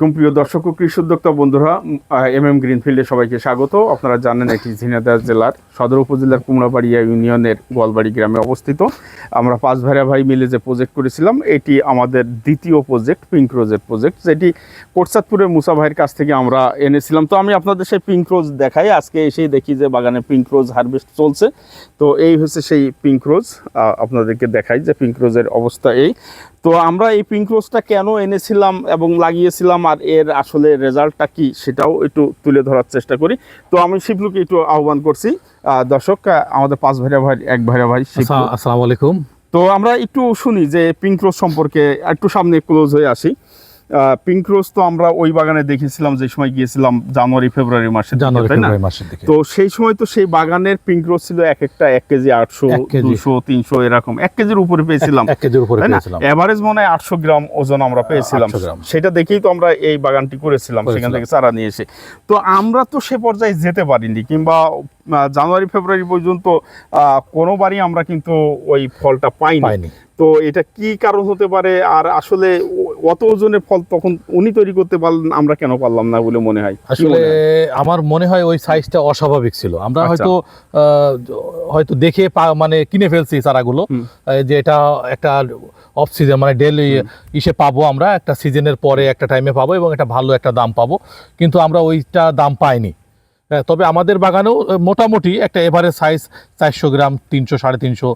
প্রিয় দর্শক ও কৃষি উদ্যোক্তা বন্ধুরা এম এম গ্রিনফিল্ডে সবাইকে স্বাগত। আপনারা জানেন এটি ঝিনাইদহ জেলার সদর উপজেলার কুমড়াবাড়িয়া ইউনিয়নের গোয়ালবাড়ি গ্রামে অবস্থিত। আমরা পাঁচ ভাইরা ভাই মিলে যে প্রজেক্ট করেছিলাম, এটি আমাদের দ্বিতীয় প্রজেক্ট পিঙ্ক রোজের প্রজেক্ট যেটি কোটসাদপুরের মুসা ভাইয়ের কাছ থেকে আমরা এনেছিলাম। তো আমি আপনাদের সেই পিঙ্ক রোজ দেখাই, আজকে এসেই দেখি যে বাগানে পিঙ্ক রোজ হারভেস্ট চলছে। তো এই হচ্ছে সেই পিঙ্ক রোজ আপনাদেরকে দেখাই যে পিঙ্ক রোজের অবস্থা এই। তো আমরা এই পিঙ্ক রোজটা কেন এনেছিলাম এবং লাগিয়েছিলাম আর এর আসলে রেজাল্টটা কি সেটাও একটু তুলে ধরার চেষ্টা করি। তো আমি শিবলুকে একটু আহ্বান করছি। দর্শক আমাদের পাঁচ ভাইরা ভাই এক ভাইরা ভাই আসসালামু আলাইকুম। তো আমরা একটু শুনি যে পিঙ্ক রোজ সম্পর্কে একটু সামনে ক্লোজ হয়ে আসি। পিঙ্ক রোজ তো আমরা ওই বাগানে দেখেছিলাম যে সময় গিয়েছিলাম জানুয়ারি ফেব্রুয়ারি মাসে জানুয়ারি ফেব্রুয়ারি তো সেই সময় তো সেই বাগানের পিঙ্ক রোজ ছিল এক একটা এক কেজি আটশো এক দুশো তিনশো এরকম। এক কেজির উপরে পেয়েছিলাম এক কেজির উপরে পেয়েছিলাম। এভারেজ মনে হয় আটশো গ্রাম ওজন আমরা পেয়েছিলাম। সেটা দেখেই তো আমরা এই বাগানটি করেছিলাম সেখান থেকে চারা নিয়ে এসে। তো আমরা তো সে পর্যায়ে যেতে পারিনি কিংবা জানুয়ারি ফেব্রুয়ারি পর্যন্ত কোনোবারই আমরা কিন্তু ওই ফলটা পাইনি। তো এটা কি কারণ হতে পারে? আর আসলে অত ওজনের ফল তখন উনি তৈরি করতে পারলেন আমরা কেন পারলাম না বলে মনে হয়? আসলে আমার মনে হয় ওই সাইজটা অস্বাভাবিক ছিল। আমরা আচ্ছা। হয়তো হয়তো দেখে মানে কিনে ফেলছি চারাগুলো যে এটা একটা অফ সিজন মানে ডেলি ইসে পাবো আমরা একটা সিজনের পরে একটা টাইমে পাবো এবং একটা ভালো একটা দাম পাবো। কিন্তু আমরা ওইটা দাম পাইনি। তবে আমাদের বাগানেও মোটামুটি একটা এভারেজ সাইজ চারশো গ্রাম তিনশো সাড়ে তিনশো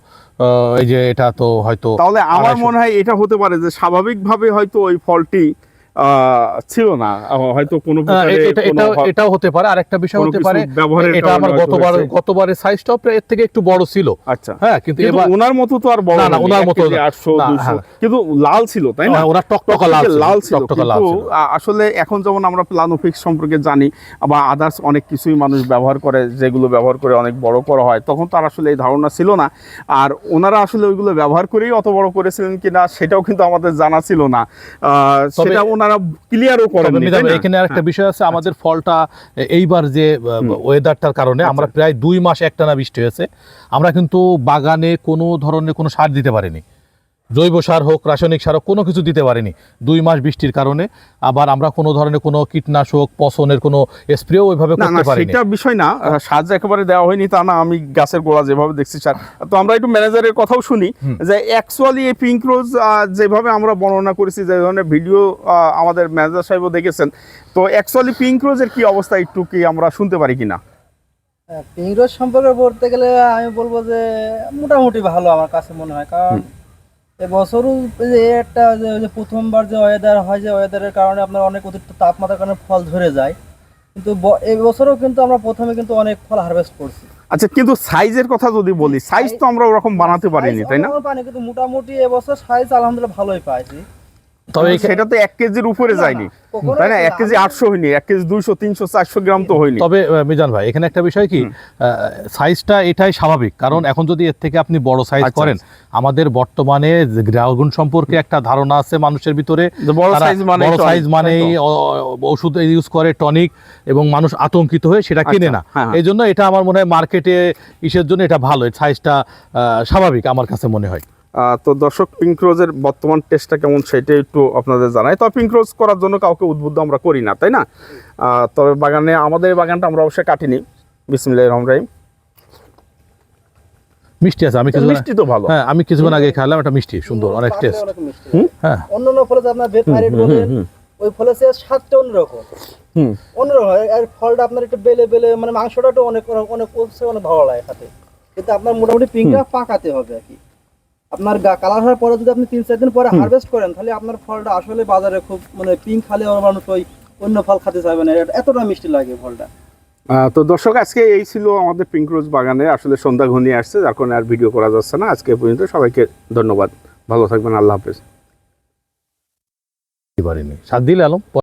এই যে এটা তো হয়তো তাহলে আমার মনে হয় এটা হতে পারে যে স্বাভাবিকভাবে হয়তো ওই ফলটি ছিল না। হয়তো কোনো এটাও হতে পারে। আর একটা বিষয় হতে পারে এটা আমার গতবার গতবারের সাইজটাও প্রায় এর থেকে একটু বড় ছিল। আচ্ছা। হ্যাঁ কিন্তু এবার ওনার মতো তো আর বড় না, ওনার মতো 800, 200 হ্যাঁ। কিন্তু লাল ছিল তাই না? হ্যাঁ, ওনার টকটকা লাল লাল ছিল। কিন্তু আসলে এখন যেমন আমরা প্লানোফিক্স সম্পর্কে জানি বা আদার্স অনেক কিছুই মানুষ ব্যবহার করে যেগুলো ব্যবহার করে অনেক বড় করা হয় তখন তার আসলে এই ধারণা ছিল না। আর ওনারা আসলে ওইগুলো ব্যবহার করেই অত বড় করেছিলেন কিনা সেটাও কিন্তু আমাদের জানা ছিল না। আহ, সেটা ওনারা ক্লিয়ারও করেন এখানে আরেকটা বিষয় আছে আমাদের ফলটা এইবার যে ওয়েদারটার কারণে আমরা আচ্ছা। প্রায় দুই মাস একটানা বৃষ্টি হয়েছে। আমরা কিন্তু বাগানে কোনো ধরনের কোনো সার দিতে পারিনি। জৈব সার হোক রাসায়নিক সার হোক কোনো কিছু দিতে পারিনি। দুই মাস বৃষ্টির কারণে আবার আমরা কোনো ধরনের কোনো কীটনাশক পচনের কোনো স্প্রেও ওইভাবে করতে পারিনি। সেটা বিষয় না আহ, সাহায্য একেবারে দেওয়া হয়নি তা না আমি গাছের গোড়া যেভাবে দেখছি স্যার তো আমরা একটু ম্যানেজারের কথাও শুনি যে অ্যাকচুয়ালি এই পিঙ্ক রোজ যেভাবে আমরা বর্ণনা করেছি যে ধরনের ভিডিও আমাদের ম্যানেজার সাহেবও দেখেছেন তো অ্যাকচুয়ালি পিঙ্ক রোজের কি অবস্থা একটু কি আমরা শুনতে পারি কিনা? হ্যাঁ, পিঙ্ক রোজ সম্পর্কে বলতে গেলে আমি বলব যে মোটামুটি ভালো আমার কাছে মনে হয় কারণ এবছরও যে একটা যে প্রথমবার যে ওয়েদার হয় যে ওয়েদারের কারণে আপনার অনেক অতিরিক্ত তাপমাত্রার কারণে ফল ধরে যায়। কিন্তু এবছরও কিন্তু আমরা প্রথমে কিন্তু অনেক ফল হারভেস্ট করছি। আচ্ছা কিন্তু সাইজের কথা যদি বলি সাইজ তো আমরা ওরকম বানাতে পারিনি তাই না? পানি কিন্তু মোটামুটি এবছর সাইজ আলহামদুলিল্লাহ ভালোই পাইছি। তবে সেটা তো এক কেজির উপরে যায়নি। তাই না? এক কেজি আটশো হয়নি এক কেজি দুইশো তিনশো চারশো গ্রাম তো হয়নি। তবে মিজান ভাই এখানে একটা বিষয় কি? সাইজটা এটাই স্বাভাবিক কারণ এখন যদি এর থেকে আপনি বড় সাইজ আচ্ছা, করেন আমাদের বর্তমানে যে ড্রাগন সম্পর্কে একটা ধারণা আছে মানুষের ভিতরে। বড় সাইজ মানে মানেই ওষুধ ইউজ করে টনিক এবং মানুষ আতঙ্কিত হয়ে সেটা কিনে আচ্ছা, না। হ্যাঁ, হ্যাঁ। এই জন্য এটা আমার মনে হয় মার্কেটে ইসের জন্য এটা ভালো সাইজটা স্বাভাবিক আমার কাছে মনে হয়। তো দর্শক পিঙ্ক রোজের বর্তমান টেস্টটা কেমন সেটা একটু আপনাদের জানাই। তো পিঙ্ক রোজ করার জন্য কাউকে উদ্বুদ্ধ আমরা করি না তাই না? তবে বাগানে আমাদের বাগানটা আমরা অবশ্যই কাটিনি। বিসমিল্লাহ রহমান রাহিম। মিষ্টি আছে আমি কিছুক্ষণ মিষ্টি তো ভালো। হ্যাঁ আমি কিছুক্ষণ আগে খেলাম এটা মিষ্টি সুন্দর অনেক টেস্ট হ্যাঁ। অন্য অন্য ফলে যে আপনার বেড বলেন ওই ফলে সে স্বাদটা অন্যরকম। হুম। অন্যরকম হয় আর ফলটা আপনার একটু বেলে বেলে মানে মাংসটা একটু অনেক অনেক অনেক ভালো লাগে খেতে। কিন্তু আপনার মোটামুটি পিঙ্কটা পাকাতে হবে আর কি। আপনার কালার হওয়ার পরে যদি আপনি তিন চার দিন পরে হারভেস্ট করেন তাহলে আপনার ফলটা আসলে বাজারে খুব মানে পিঙ্ক খালে মানুষ ওই অন্য ফল খেতে চাইবে না। এতটা মিষ্টি লাগে ফলটা। আহ, তো দর্শক আজকে এই ছিল আমাদের পিঙ্ক রোজ বাগানে। আসলে সন্ধ্যা ঘনিয়ে আসছে যার কারণে আর ভিডিও করা যাচ্ছে না। আজকে পর্যন্ত সবাইকে ধন্যবাদ। ভালো থাকবেন আল্লাহ হাফেজ। সাত দিলে আলম